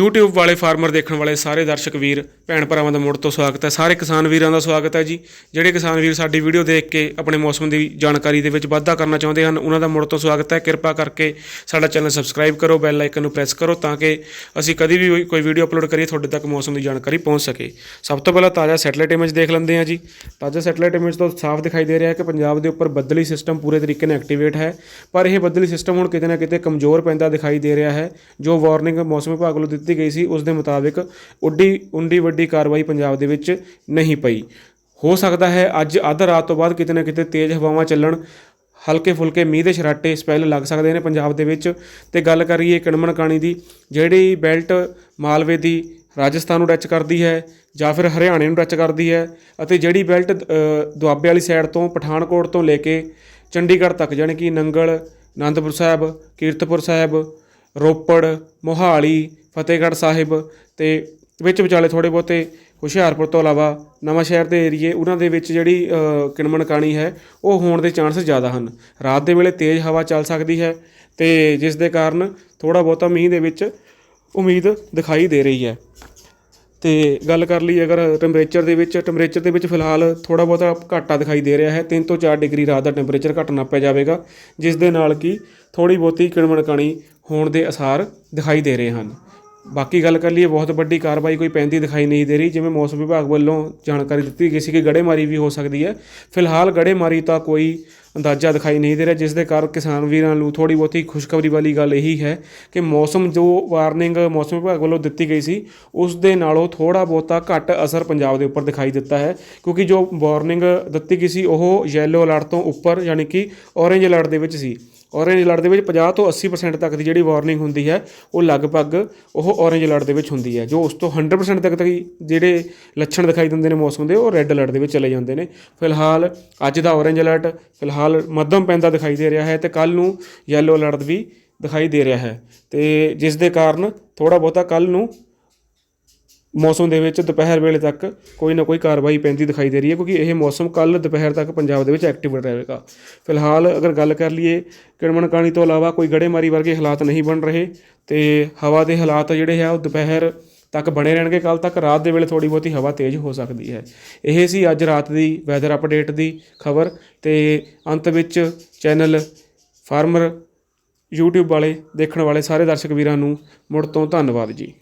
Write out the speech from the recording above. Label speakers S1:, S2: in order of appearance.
S1: YouTube ਵਾਲੇ, farmer ਦੇਖਣ ਵਾਲੇ ਸਾਰੇ ਦਰਸ਼ਕ ਵੀਰ, ਭੈਣ ਭਰਾਵਾਂ ਦਾ ਮੁੜ ਤੋਂ ਸਵਾਗਤ ਹੈ। ਸਾਰੇ ਕਿਸਾਨ ਵੀਰਾਂ ਦਾ ਸਵਾਗਤ ਹੈ ਜੀ। ਜਿਹੜੇ ਕਿਸਾਨ ਵੀਰ ਸਾਡੀ ਵੀਡੀਓ ਦੇਖ ਕੇ ਆਪਣੇ ਮੌਸਮ ਦੀ ਜਾਣਕਾਰੀ ਦੇ ਵਿੱਚ ਵਾਧਾ ਕਰਨਾ ਚਾਹੁੰਦੇ ਹਨ, ਉਹਨਾਂ ਦਾ ਮੁੜ ਤੋਂ ਸਵਾਗਤ ਹੈ। ਕਿਰਪਾ ਕਰਕੇ ਸਾਡਾ ਚੈਨਲ ਸਬਸਕ੍ਰਾਈਬ ਕਰੋ ਬੈਲ ਆਈਕਨ ਨੂੰ ਪ੍ਰੈਸ ਕਰੋ ਤਾਂ ਕਿ ਅਸੀਂ ਕਦੀ ਵੀ ਕੋਈ ਵੀਡੀਓ ਅਪਲੋਡ ਕਰੀਏ, ਤੁਹਾਡੇ ਤੱਕ ਮੌਸਮ ਦੀ ਜਾਣਕਾਰੀ ਪਹੁੰਚ ਸਕੇ। ਸਭ ਤੋਂ ਪਹਿਲਾਂ ਤਾਜ਼ਾ ਸੈਟਲਾਈਟ ਇਮੇਜ ਦੇਖ ਲੈਂਦੇ ਹਾਂ ਜੀ। ਤਾਜ਼ਾ ਸੈਟਲਾਈਟ ਇਮੇਜ ਤੋਂ ਸਾਫ਼ ਦਿਖਾਈ ਦੇ ਰਿਹਾ ਹੈ ਕਿ ਪੰਜਾਬ ਦੇ ਉੱਪਰ ਬੱਦਲੀ ਸਿਸਟਮ ਪੂਰੇ ਤਰੀਕੇ ਨਾਲ ਐਕਟੀਵੇਟ ਹੈ। ਪਰ ਇਹ ਬੱਦਲੀ ਸਿਸਟਮ ਹੁਣ ਕਿਤੇ ਨਾ ਕਿਤੇ ਕਮਜ਼ੋਰ ਪੈਂਦਾ ਦਿਖਾਈ ਦੇ ਰਿਹਾ ਹੈ। ਜੋ ਵਾਰਨਿੰਗ ਮੌਸਮ ਵਿਭਾਗ ਵੱਲੋਂ ਦਿੱਤੀ ਗਈ ਸੀ ਉਸ ਦੇ ਮੁਤਾਬਿਕ ਉੱਡੀ ਉੱਡੀ ਵੱਡੀ ਕਾਰਵਾਈ ਪੰਜਾਬ ਦੇ ਵਿੱਚ ਨਹੀਂ ਪਈ। ਹੋ ਸਕਦਾ ਹੈ ਅੱਜ ਅੱਧ ਰਾਤ ਤੋਂ ਬਾਅਦ ਕਿਤੇ ਨਾ ਕਿਤੇ ਤੇਜ਼ ਹਵਾਵਾਂ ਚੱਲਣ ਹਲਕੇ ਫੁਲਕੇ ਮੀਂਹ ਦੇ ਛਰਾਟੇ ਸਪੈਲ ਲੱਗ ਸਕਦੇ ਨੇ ਪੰਜਾਬ ਦੇ ਵਿੱਚ। ਤੇ ਗੱਲ ਕਰੀਏ ਕਿਣਮਣ ਕਾਣੀ ਦੀ, ਜਿਹੜੀ ਬੈਲਟ ਮਾਲਵੇ ਦੀ ਰਾਜਸਥਾਨ ਨੂੰ ਟੱਚ ਕਰਦੀ ਹੈ ਜਾਂ ਫਿਰ ਹਰਿਆਣੇ ਨੂੰ ਟੱਚ ਕਰਦੀ ਹੈ ਅਤੇ ਜਿਹੜੀ ਬੈਲਟ ਦੁਆਬੇ ਵਾਲੀ ਸਾਈਡ ਤੋਂ ਪਠਾਨਕੋਟ ਤੋਂ ਲੈ ਕੇ ਚੰਡੀਗੜ੍ਹ ਤੱਕ, ਜਾਣੀ ਕਿ ਨੰਗਲ ਆਨੰਦਪੁਰ ਸਾਹਿਬ, ਕੀਰਤਪੁਰ ਸਾਹਿਬ, ਰੋਪੜ, ਮੋਹਾਲੀ ਫਤਿਹਗੜ੍ਹ ਸਾਹਿਬ ਤੇ ਵਿੱਚ ਵਿਚਾਲੇ ਥੋੜੇ ਬਹੁਤੇ ਹੁਸ਼ਿਆਰਪੁਰ ਤੋਂ ਇਲਾਵਾ ਨਵਾਂ ਸ਼ਹਿਰ ਦੇ ਏਰੀਏ ਉਹਨਾਂ ਦੇ ਵਿੱਚ ਜਿਹੜੀ ਅ, ਕਿਣਮਣ ਕਾਣੀ ਹੈ ਉਹ ਹੋਣ ਦੇ ਚਾਂਸ ਜ਼ਿਆਦਾ ਹਨ। ਰਾਤ ਦੇ ਵੇਲੇ ਤੇਜ਼ ਹਵਾ ਚੱਲ ਸਕਦੀ ਹੈ ਤੇ ਜਿਸ ਦੇ ਕਾਰਨ ਥੋੜਾ ਬਹੁਤਾ ਮੀਂਹ ਦੇ ਵਿੱਚ ਉਮੀਦ ਦਿਖਾਈ ਦੇ ਰਹੀ ਹੈ। ਤੇ ਗੱਲ ਕਰ ਲਈ ਅਗਰ ਟੈਂਪਰੇਚਰ ਦੇ ਵਿੱਚ ਟੈਂਪਰੇਚਰ ਦੇ ਵਿੱਚ ਫਿਲਹਾਲ ਥੋੜਾ ਬਹੁਤਾ ਘਾਟਾ ਦਿਖਾਈ ਦੇ ਰਿਹਾ ਹੈ। 3 ਤੋਂ 4 ਡਿਗਰੀ ਰਾਤ ਦਾ ਟੈਂਪਰੇਚਰ ਘੱਟ ਪੈ ਜਾਵੇਗਾ ਜਿਸ ਦੇ ਨਾਲ ਕਿ ਥੋੜੀ ਬਹੁਤੀ ਕਿਣਮਣਕਾਣੀ ਹੋਣ ਦੇ ਅਸਾਰ ਦਿਖਾਈ ਦੇ ਰਹੇ ਹਨ। ਬਾਕੀ ਗੱਲ ਕਰ ਲਈਏ, ਬਹੁਤ ਵੱਡੀ ਕਾਰਵਾਈ ਕੋਈ ਪੈਂਦੀ ਦਿਖਾਈ ਨਹੀਂ ਦੇ ਰਹੀ, ਜਿਵੇਂ ਮੌਸਮ ਵਿਭਾਗ ਵੱਲੋਂ ਜਾਣਕਾਰੀ ਦਿੱਤੀ ਗਈ ਸੀ ਕਿ ਗੜੇਮਾਰੀ ਵੀ ਹੋ ਸਕਦੀ ਹੈ। ਫਿਲਹਾਲ ਗੜੇਮਾਰੀ ਤਾਂ ਕੋਈ ਅੰਦਾਜ਼ਾ ਦਿਖਾਈ ਨਹੀਂ ਦੇ ਰਿਹਾ, ਜਿਸ ਦੇ ਕਾਰਨ ਕਿਸਾਨ ਵੀਰਾਂ ਨੂੰ ਥੋੜੀ ਬਹੁਤੀ ਖੁਸ਼ਖਬਰੀ ਵਾਲੀ ਗੱਲ ਇਹੀ ਹੈ ਕਿ ਮੌਸਮ ਜੋ ਵਾਰਨਿੰਗ ਮੌਸਮ ਵਿਭਾਗ ਵੱਲੋਂ ਦਿੱਤੀ ਗਈ ਸੀ, ਉਸ ਦੇ ਨਾਲੋਂ ਥੋੜਾ ਬਹੁਤਾ ਘੱਟ ਅਸਰ ਪੰਜਾਬ ਦੇ ਉੱਪਰ ਦਿਖਾਈ ਦਿੱਤਾ ਹੈ। ਕਿਉਂਕਿ ਜੋ ਵਾਰਨਿੰਗ ਦਿੱਤੀ ਗਈ ਸੀ, ਉਹ ਯੈਲੋ ਅਲਰਟ ਤੋਂ ਉੱਪਰ, ਯਾਨੀ ਕਿ ਔਰੇਂਜ ਅਲਰਟ ਦੇ ਵਿੱਚ ਸੀ। ਔਰੇਂਜ ਅਲਰਟ ਦੇ ਵਿੱਚ 50 ਤੋਂ 80% ਤੱਕ ਦੀ ਜਿਹੜੀ ਵਾਰਨਿੰਗ ਹੁੰਦੀ ਹੈ, ਉਹ ਲਗਭਗ ਉਹ ਔਰੇਂਜ ਅਲਰਟ ਦੇ ਵਿੱਚ ਹੁੰਦੀ ਹੈ, ਜੋ ਉਸ ਤੋਂ 100% ਤੱਕ ਦੀ ਜਿਹੜੇ ਲੱਛਣ ਦਿਖਾਈ ਦਿੰਦੇ ਨੇ ਮੌਸਮ ਦੇ, ਉਹ ਰੈੱਡ ਅਲਰਟ ਦੇ ਵਿੱਚ ਚਲੇ ਜਾਂਦੇ ਨੇ। ਫਿਲਹਾਲ ਅੱਜ ਦਾ ਔਰੇਂਜ ਅਲਰਟ ਫਿਲਹਾਲ ਮੱਧਮ ਪੈਂਦਾ ਦਿਖਾਈ ਦੇ ਰਿਹਾ ਹੈ ਤੇ ਕੱਲ ਨੂੰ ਯੈਲੋ ਅਲਰਟ ਵੀ ਦਿਖਾਈ ਦੇ ਰਿਹਾ ਹੈ। ਤੇ ਜਿਸ ਦੇ ਕਾਰਨ ਥੋੜਾ ਬਹੁਤਾ ਕੱਲ ਨੂੰ ਮੌਸਮ ਦੇ ਵਿੱਚ ਦੁਪਹਿਰ ਵੇਲੇ ਤੱਕ ਕੋਈ ਨਾ ਕੋਈ ਕਾਰਵਾਈ ਪੈਂਦੀ ਦਿਖਾਈ ਦੇ ਰਹੀ ਹੈ, ਕਿਉਂਕਿ ਇਹ ਮੌਸਮ ਕੱਲ ਦੁਪਹਿਰ ਤੱਕ ਪੰਜਾਬ ਦੇ ਵਿੱਚ ਐਕਟਿਵ ਰਹੇਗਾ। ਫਿਲਹਾਲ ਅਗਰ ਗੱਲ ਕਰ ਲਈਏ ਕਿਣਮਣ ਕਾਣੀ ਤੋਂ ਇਲਾਵਾ ਕੋਈ ਗੜੇਮਾਰੀ ਵਰਗੇ ਹਾਲਾਤ ਨਹੀਂ ਬਣ ਰਹੇ ਤੇ ਹਵਾ ਦੇ ਹਾਲਾਤ ਜਿਹੜੇ ਆ ਉਹ ਦੁਪਹਿਰ ਤੱਕ ਬਣੇ ਰਹਿਣਗੇ ਕੱਲ ਤੱਕ ਰਾਤ ਦੇ ਵੇਲੇ ਥੋੜੀ ਬਹੁਤੀ ਹਵਾ ਤੇਜ਼ ਹੋ ਸਕਦੀ ਹੈ। ਇਹ ਸੀ ਅੱਜ ਰਾਤ ਦੀ ਵੈਦਰ ਅਪਡੇਟ ਦੀ ਖਬਰ ਤੇ ਅੰਤ ਵਿੱਚ ਚੈਨਲ ਫਾਰਮਰ YouTube ਵਾਲੇ ਦੇਖਣ ਵਾਲੇ ਸਾਰੇ ਦਰਸ਼ਕ ਵੀਰਾਂ ਨੂੰ ਮੁੜ ਤੋਂ ਧੰਨਵਾਦ ਜੀ।